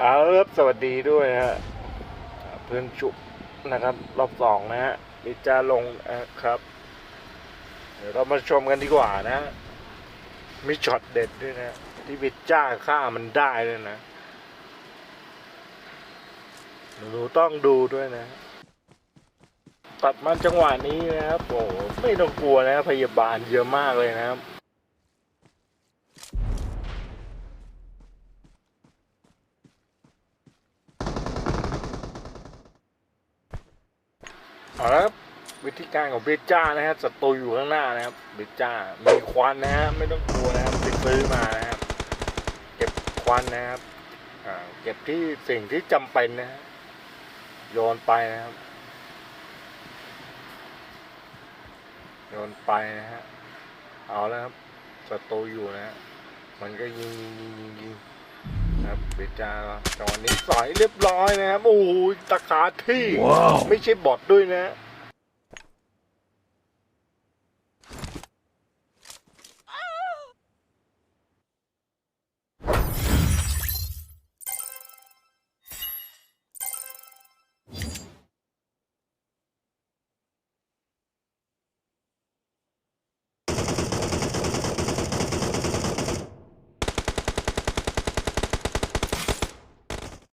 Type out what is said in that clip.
เอาละครับสวัสดีด้วยฮะเพื่อนชุบนะครับ รอบสองนะฮะมิจาลงนะครับ เดี๋ยวเรามาชมกันดีกว่านะ มีช็อตเด็ดด้วยนะ ที่วิจ้าฆ่ามันได้ด้วยนะหนูต้องดูด้วยนะ ตัดมาจังหวะนี้นะครับโอ้ไม่ต้องกลัวนะ พยาบาลเยอะมากเลยนะครับ เอาละครับวิธีการของเบจ้านะฮะศัตรูอยู่ข้างหน้านะครับเบจ้ามีควันนะฮะไม่ต้องกลัวนะครับไปซื้อมานะครับเก็บควันนะครับเก็บที่สิ่งที่จำเป็นนะฮะโยนไปนะครับโยนไปนะฮะเอาแล้วครับศัตรูอยู่นะฮะมันก็ยิงยิงยิงยิงยิง นะครับเบจ้าจังหวะนี้สอยเรียบร้อยนะครับโอ้โหตะขาที่ว้าวไม่ใช่บอทด้วยนะ